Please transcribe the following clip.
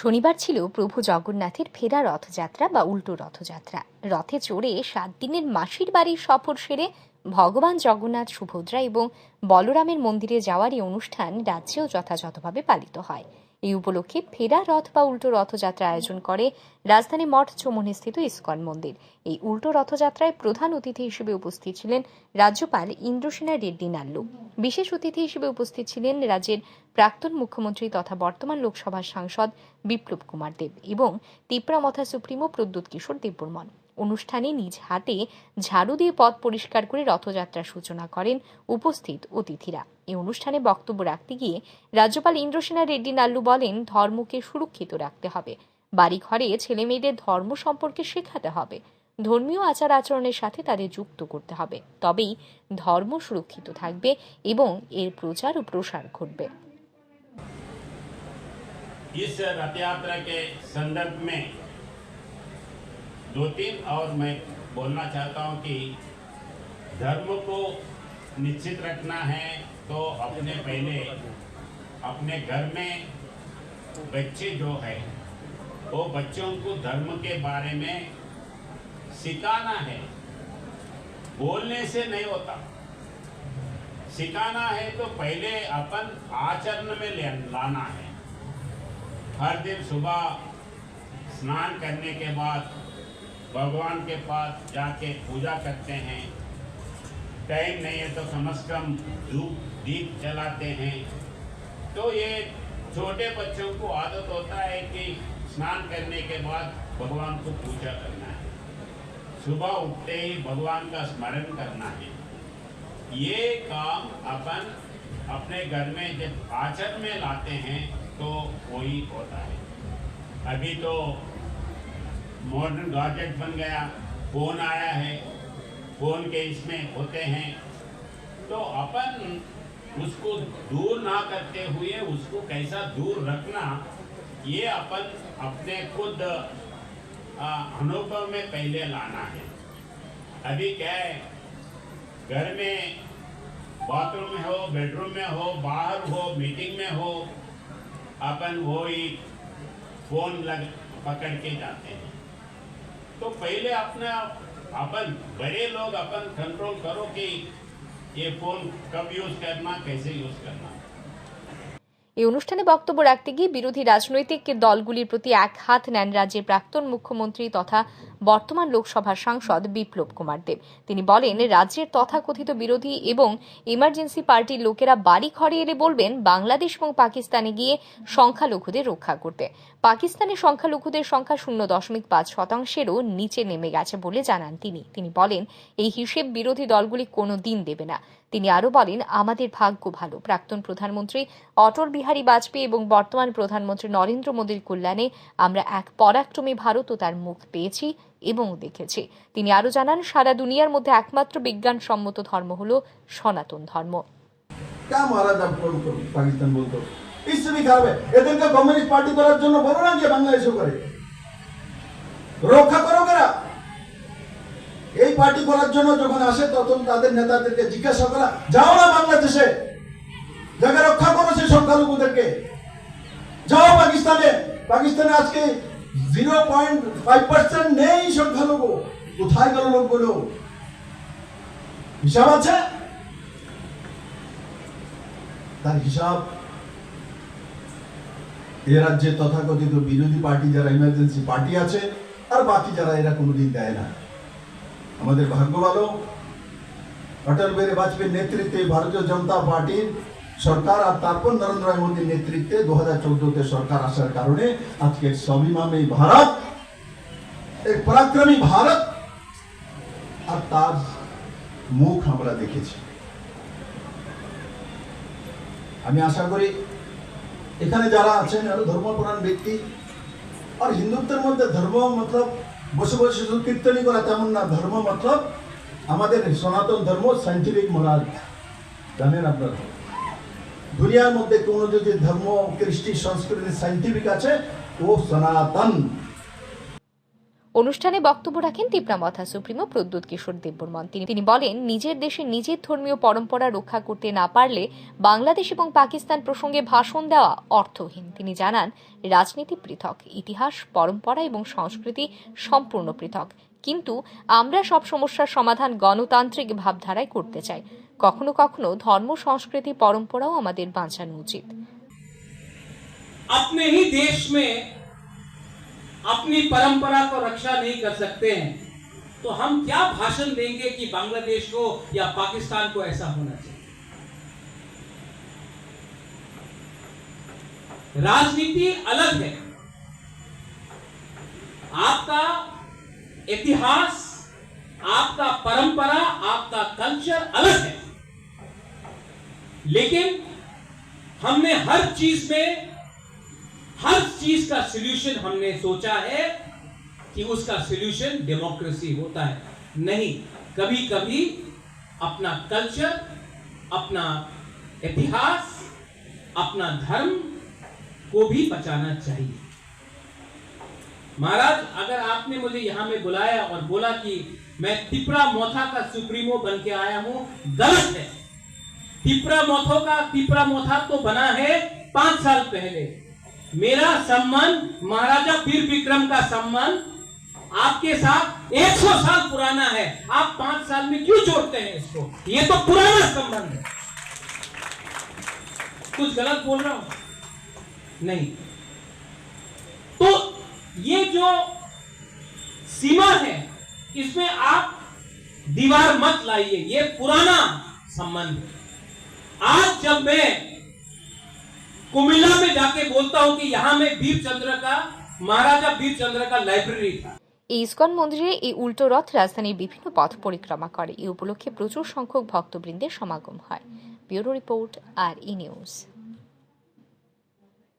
শনিবার ছিল প্রভু জগন্নাথের ফেরা রথযাত্রা বা উল্টো রথযাত্রা। রথে চড়ে সাত দিনের মাসির বাড়ির সফর সেরে ভগবান জগন্নাথ সুভদ্রা এবং বলরামের মন্দিরে যাওয়ার এই অনুষ্ঠান রাজ্যেও যথাযথভাবে পালিত হয়। এই উপলক্ষে ফেরা রথ বা উল্টো রথযাত্রা আয়োজন করে রাজধানী মঠ চৌমনি স্থিত ইস্কন মন্দির। এই উল্টো রথযাত্রায় প্রধান অতিথি হিসেবে উপস্থিত ছিলেন রাজ্যপাল ইন্দ্রসেনা রেড্ডি নাল্লু। বিশেষ অতিথি হিসেবে উপস্থিত ছিলেন রাজ্যের প্রাক্তন মুখ্যমন্ত্রী তথা বর্তমান লোকসভার সাংসদ বিপ্লব কুমার দেব এবং তিপ্রামথা সুপ্রিমো প্রদ্যুৎ কিশোর দেববর্মন। অনুষ্ঠানে নিজ হাতে ঝাড়ু দিয়ে পথ পরিষ্কার করে রথযাত্রার সূচনা করেন উপস্থিত অতিথিরা এই অনুষ্ঠানে বক্তব্য রাখতে গিয়ে রাজ্যপাল ইন্দ্রসেনা রেড্ডি নাল্লু বলেন ধর্মকে সুরক্ষিত রাখতে হবে বাড়ি ঘরে ছেলে মেয়েদের ধর্ম সম্পর্কে শেখাতে হবে ধর্মীয় আচার আচরণের সাথে তাদের যুক্ত করতে হবে তবেই ধর্ম সুরক্ষিত থাকবে এবং এর প্রচার ও প্রসার ঘটবে इस रथ यात्रा के संदर्भ में दो तीन और मैं बोलना चाहता हूँ कि धर्म को निश्चित रखना है तो अपने पहले अपने घर में बच्चे जो है, वो बच्चों को धर्म के बारे में सिखाना है। बोलने से नहीं होता। सिखाना है तो पहले अपन आचरण में लाना है। हर दिन सुबह स्नान करने के बाद भगवान के पास जाके पूजा करते हैं। टाइम नहीं है तो कम से कम धूप, दीप जलाते हैं। तो ये छोटे बच्चों को आदत होता है कि स्नान करने के बाद भगवान को पूजा करना है। सुबह उठते ही भगवान का स्मरण करना है। ये काम अपन अपने घर में जब आचरण में लाते हैं तो वही होता है। अभी तो मॉडर्न गैजेट बन गया, फ़ोन आया है, फ़ोन के इसमें होते हैं। तो अपन उसको दूर ना करते हुए उसको कैसा दूर रखना, ये अपन अपने खुद अनुभव में पहले लाना है। अभी क्या है, घर में बाथरूम में हो, बेडरूम में हो, बाहर हो, मीटिंग में हो, अपन वो ही फ़ोन लग पकड़ के जाते हैं। तो पहले अपना अपन बड़े लोग अपन कंट्रोल करो कि ये फ़ोन कब यूज़ करना, कैसे यूज़ करना। এই অনুষ্ঠানে বক্তব্য রাখতে গিয়ে বিরোধী রাজনৈতিক দলগুলির প্রতি এক হাত নেন রাজ্যের প্রাক্তন মুখ্যমন্ত্রী তথা বর্তমান লোকসভার সাংসদ বিপ্লব কুমার দেব। তিনি বলেন, রাজ্যের তথাকথিত বিরোধী এবং ইমার্জেন্সি পার্টির লোকেরা বাড়ি ঘরে এলে বলবেন, বাংলাদেশ এবং পাকিস্তানে গিয়ে সংখ্যালঘুদের রক্ষা করতে। পাকিস্তানে সংখ্যালঘুদের সংখ্যা শূন্য দশমিক পাঁচ শতাংশেরও নিচে নেমে গেছে বলে জানান তিনি। তিনি বলেন, এই হিসেব বিরোধী দলগুলি কোনো দিন দেবে না। তিনি আরও বলেন, আমাদের ভাগ্য ভালো। প্রাক্তন প্রধানমন্ত্রী অটল বিহারী বাজপেয়ী এবং বর্তমান প্রধানমন্ত্রী নরেন্দ্র মোদীর কল্যাণে আমরা এক পরাক্রমে ভারত ও তার মুখ পেয়েছি এবং দেখেছি। তিনি আরও জানান, সারা দুনিয়ার মধ্যে একমাত্র বিজ্ঞানসম্মত ধর্ম হল সনাতন ধর্ম। রক্ষা করো কেরা এই পার্টি করার জন্য যখন আসে, তখন তাদের নেতাদেরকে জিজ্ঞাসা করা, যাও না বাংলাদেশে। জায়গা রক্ষা করো সেই সংখ্যালঘুদেরকে। যাও পাকিস্তানে। পাকিস্তানে আজকে জিরো পয়েন্ট ফাইভ পার্সেন্ট নেই সংখ্যালঘু। কোথায় গেল লোকগুলো? হিসাব আছে? তার হিসাব। এ রাজ্যে তথাকথিত বিরোধী পার্টি যারা ইমার্জেন্সি পার্টি আছে, আর বাকি যারা এরা কোনোদিন দেয় না। আমাদের ভাগ্য ভালো। অটল বিহারী বাজপেয়ীর নেতৃত্বে ভারতীয় জনতা পার্টির সরকার আর তারপর নরেন্দ্র মোদীর নেতৃত্বে দু হাজার চোদ্দতে সরকার আসার কারণে আজকে স্বাভিমানী ভারত এক পরাক্রমী ভারত আর তার মুখ আমরা দেখেছি। আমি আশা করি এখানে যারা আছেন আরও ধর্মপ্রাণ ব্যক্তি। আর হিন্দুত্বের মধ্যে ধর্ম, মতলব বসে বসে শুধু কীর্তনই করা তেমন না, ধর্ম মতলব আমাদের সনাতন ধর্ম সাইন্টিফিক মোরাল জানেন আপনারা? দুনিয়ার মধ্যে কোনো যদি ধর্ম, কৃষ্টি, সংস্কৃতি সাইন্টিফিক আছে, ও সনাতন। অনুষ্ঠানে বক্তব্য রাখেন তিপ্রামথা সুপ্রিমো প্রদ্যুৎ কিশোর দেববর্মন তিনি তিনি বলেন নিজের দেশে নিজের ধর্মীয় পরম্পরা রক্ষা করতে না পারলে বাংলাদেশ এবং পাকিস্তান প্রসঙ্গে ভাষণ দেওয়া অর্থহীন তিনি জানান রাজনীতি পৃথক ইতিহাস পরম্পরা এবং সংস্কৃতি সম্পূর্ণ পৃথক কিন্তু আমরা সব সমস্যার সমাধান গণতান্ত্রিক ভাবধারায় করতে চাই কখনো কখনো ধর্ম সংস্কৃতি পরম্পরাও আমাদের বাঁচানো উচিত अपने ही देश में अपनी परंपरा को रक्षा नहीं कर सकते हैं तो हम क्या भाषण देंगे कि बांग्लादेश को या पाकिस्तान को ऐसा होना चाहिए? राजनीति अलग है। आपका इतिहास, आपका परंपरा, आपका कल्चर अलग है। लेकिन हमने हर चीज़ में हर चीज़ का सोल्यूशन हमने सोचा है कि उसका सोल्यूशन डेमोक्रेसी होता है। नहीं कभी कभी अपना कल्चर अपना इतिहास, अपना धर्म को भी बचाना चाहिए। महाराज, अगर आपने मुझे यहाँ में बुलाया और बोला कि मैं तिपरा मोथा का सुप्रीमो बन के आया हूँ, गलत है। तिपरा मोथो का, तिपरा मोथा तो बना है पाँच साल पहले। मेरा संबंध महाराजा वीर विक्रम का संबंध आपके साथ 100 साल पुराना है। आप पाँच साल में क्यों जोड़ते हैं इसको? ये तो पुराना संबंध है। कुछ गलत बोल रहा हूँ? नहीं। तो ये जो सीमा है, इसमें आप दीवार मत लाइए। ये पुराना संबंध आज जब मैं कुमिल्ला में जाके बोलता हूं कि यहां में वीर चंद्र का महाराजा वीर चंद्र का लाइब्रेरी था এই ইস্কন মন্দিরে এই উল্টো রথ রাজধানীর বিভিন্ন পথ পরিক্রমা করে এই উপলক্ষে প্রচুর সংখ্যক ভক্তবৃন্দের সমাগম হয় bureau report R E news